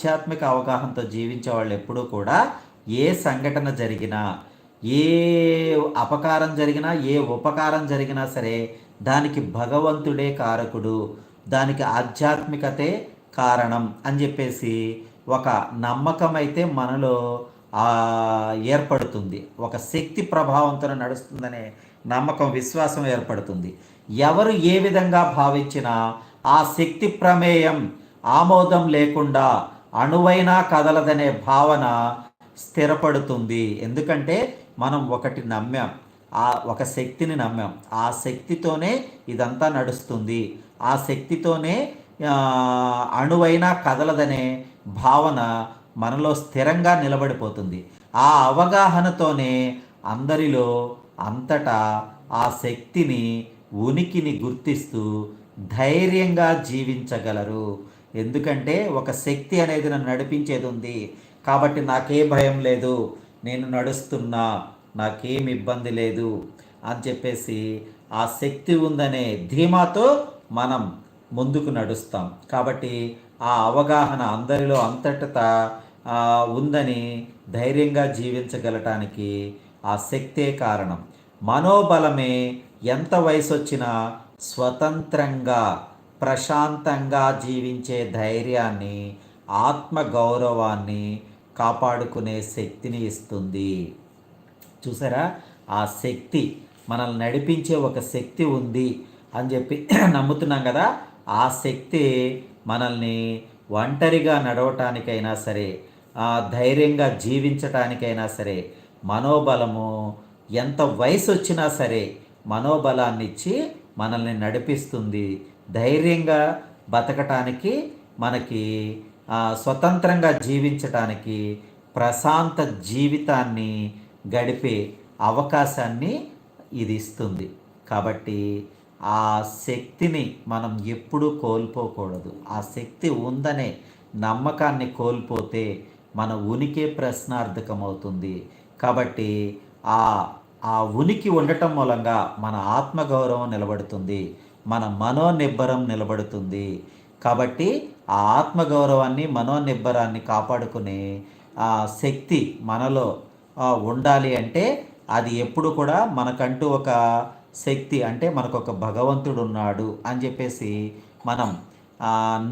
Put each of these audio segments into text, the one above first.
ఆధ్యాత్మిక అవగాహనతో జీవించే వాళ్ళు ఎప్పుడూ కూడా ఏ సంఘటన జరిగినా ఏ అపకారం జరిగినా ఏ ఉపకారం జరిగినా సరే దానికి భగవంతుడే కారకుడు దానికి ఆధ్యాత్మికతే కారణం అని చెప్పేసి ఒక నమ్మకం అయితే మనలో ఏర్పడుతుంది. ఒక శక్తి ప్రభావంతో నడుస్తుందనే నమ్మకం విశ్వాసం ఏర్పడుతుంది. ఎవరు ఏ విధంగా భావించినా ఆ శక్తి ప్రమేయం ఆమోదం లేకుండా అణువైనా కదలదనే భావన స్థిరపడుతుంది. ఎందుకంటే మనం ఒకటి నమ్మాం. ఆ ఒక శక్తిని నమ్మాం. ఆ శక్తితోనే ఇదంతా నడుస్తుంది. ఆ శక్తితోనే అణువైనా కదలదనే భావన మనలో స్థిరంగా నిలబడిపోతుంది. ఆ అవగాహనతోనే అందరిలో అంతటా ఆ శక్తిని ఉనికిని గుర్తిస్తూ ధైర్యంగా జీవించగలరు. ఎందుకంటే ఒక శక్తి అనేది నన్ను నడిపించేది ఉంది. కాబట్టి నాకే భయం లేదు. నేను నడుస్తున్నా నాకేం ఇబ్బంది లేదు అని చెప్పేసి ఆ శక్తి ఉందనే ధీమాతో మనం ముందుకు నడుస్తాం. కాబట్టి ఆ అవగాహన అందరిలో అంతటా ఉందని ధైర్యంగా జీవించగలటానికి ఆ శక్తే కారణం. మనోబలమే ఎంత వయసు వచ్చినా స్వతంత్రంగా ప్రశాంతంగా జీవించే ధైర్యాన్ని ఆత్మగౌరవాన్ని కాపాడుకునే శక్తిని ఇస్తుంది. చూసారా? ఆ శక్తి మనల్ని నడిపించే ఒక శక్తి ఉంది అని చెప్పి నమ్ముతున్నాం కదా? ఆ శక్తి మనల్ని ఒంటరిగా నడవటానికైనా సరే ఆ ధైర్యంగా జీవించటానికైనా సరే మనోబలము ఎంత వయసు వచ్చినా సరే మనోబలాన్ని ఇచ్చి మనల్ని నడిపిస్తుంది. ధైర్యంగా బతకటానికి మనకి స్వతంత్రంగా జీవించటానికి ప్రశాంత జీవితాన్ని గడిపే అవకాశాన్ని ఇది ఇస్తుంది. కాబట్టి ఆ శక్తిని మనం ఎప్పుడూ కోల్పోకూడదు. ఆ శక్తి ఉందనే నమ్మకాన్ని కోల్పోతే మన ఉనికి ప్రశ్నార్థకమవుతుంది. కాబట్టి ఆ ఆ ఉనికి ఉండటం మూలంగా మన ఆత్మగౌరవం నిలబడుతుంది. మన మనోనిబ్బరం నిలబడుతుంది. కాబట్టి ఆ ఆత్మగౌరవాన్ని మనోనిబ్బరాన్ని కాపాడుకునే ఆ శక్తి మనలో ఉండాలి అంటే అది ఎప్పుడు కూడా మనకంటూ ఒక శక్తి అంటే మనకు ఒక భగవంతుడు ఉన్నాడు అని చెప్పేసి మనం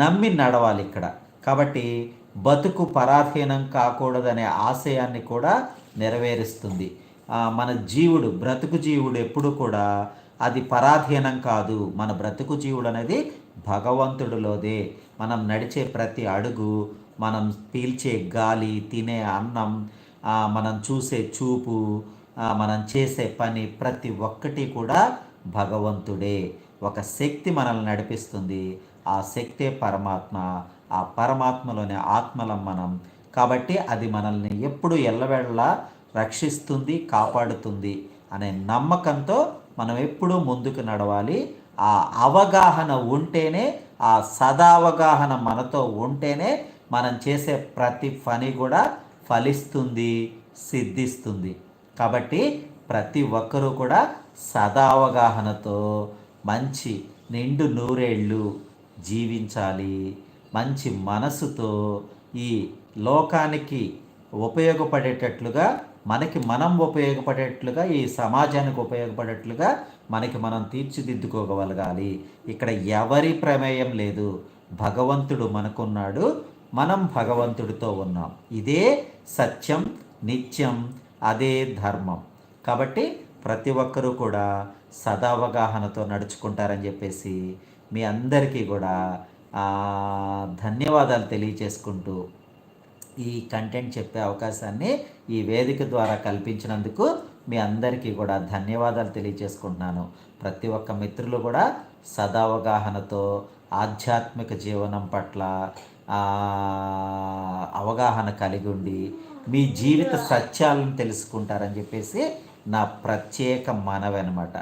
నమ్మి నడవాలి ఇక్కడ. కాబట్టి బతుకు పరాధీనం కాకూడదనే ఆశయాన్ని కూడా నెరవేరుస్తుంది. మన జీవుడు బ్రతుకు జీవుడు ఎప్పుడు కూడా అది పరాధీనం కాదు. మన బ్రతుకు జీవుడు అనేది భగవంతుడిలోదే. మనం నడిచే ప్రతి అడుగు మనం పీల్చే గాలి తినే అన్నం మనం చూసే చూపు మనం చేసే పని ప్రతి ఒక్కటి కూడా భగవంతుడే. ఒక శక్తి మనల్ని నడిపిస్తుంది. ఆ శక్తే పరమాత్మ. ఆ పరమాత్మలోని ఆత్మలం మనం. కాబట్టి అది మనల్ని ఎప్పుడు ఎల్లవేళలా రక్షిస్తుంది కాపాడుతుంది అనే నమ్మకంతో మనం ఎప్పుడూ ముందుకు నడవాలి. ఆ అవగాహన ఉంటేనే ఆ సదావగాహన మనతో ఉంటేనే మనం చేసే ప్రతి పని కూడా ఫలిస్తుంది సిద్ధిస్తుంది. కాబట్టి ప్రతి ఒక్కరూ కూడా సదావగాహనతో మంచి నిండు నూరేళ్ళు జీవించాలి. మంచి మనసుతో ఈ లోకానికి ఉపయోగపడేటట్లుగా మనకి మనం ఉపయోగపడేట్లుగా ఈ సమాజానికి ఉపయోగపడేట్లుగా మనకి మనం తీర్చిదిద్దుకోగలగాలి. ఇక్కడ ఎవరి ప్రమేయం లేదు. భగవంతుడు మనకున్నాడు. మనం భగవంతుడితో ఉన్నాం. ఇదే సత్యం నిత్యం అదే ధర్మం. కాబట్టి ప్రతి ఒక్కరూ కూడా సదావగాహనతో నడుచుకుంటారని చెప్పేసి మీ అందరికీ కూడా ధన్యవాదాలు తెలియచేసుకుంటూ ఈ కంటెంట్ చెప్పే అవకాశాన్ని ఈ వేదిక ద్వారా కల్పించినందుకు మీ అందరికీ కూడా ధన్యవాదాలు తెలియజేసుకుంటున్నాను. ప్రతి ఒక్క మిత్రులు కూడా సదావగాహనతో ఆధ్యాత్మిక జీవనం పట్ల అవగాహన కలిగి ఉండి మీ జీవిత సత్యాలను తెలుసుకుంటారని చెప్పేసి నా ప్రత్యేక మనవి అనమాట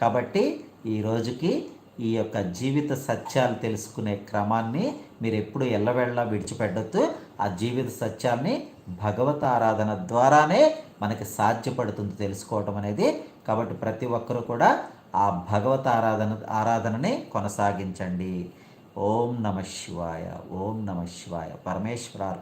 కాబట్టి ఈ రోజుకి ఈ యొక్క జీవిత సత్యాలు తెలుసుకునే క్రమాన్ని మీరు ఎప్పుడు ఎల్లవెళ్ళ విడిచిపెట్టద్దు. ఆ జీవిత సత్యాన్ని భగవత్ ఆరాధన ద్వారానే మనకి సాధ్యపడుతుంది తెలుసుకోవటం అనేది. కాబట్టి ప్రతి ఒక్కరూ కూడా ఆ భగవత్ ఆరాధన ఆరాధనని కొనసాగించండి. ఓం నమ శివాయ ఓం నమ శివాయ. పరమేశ్వర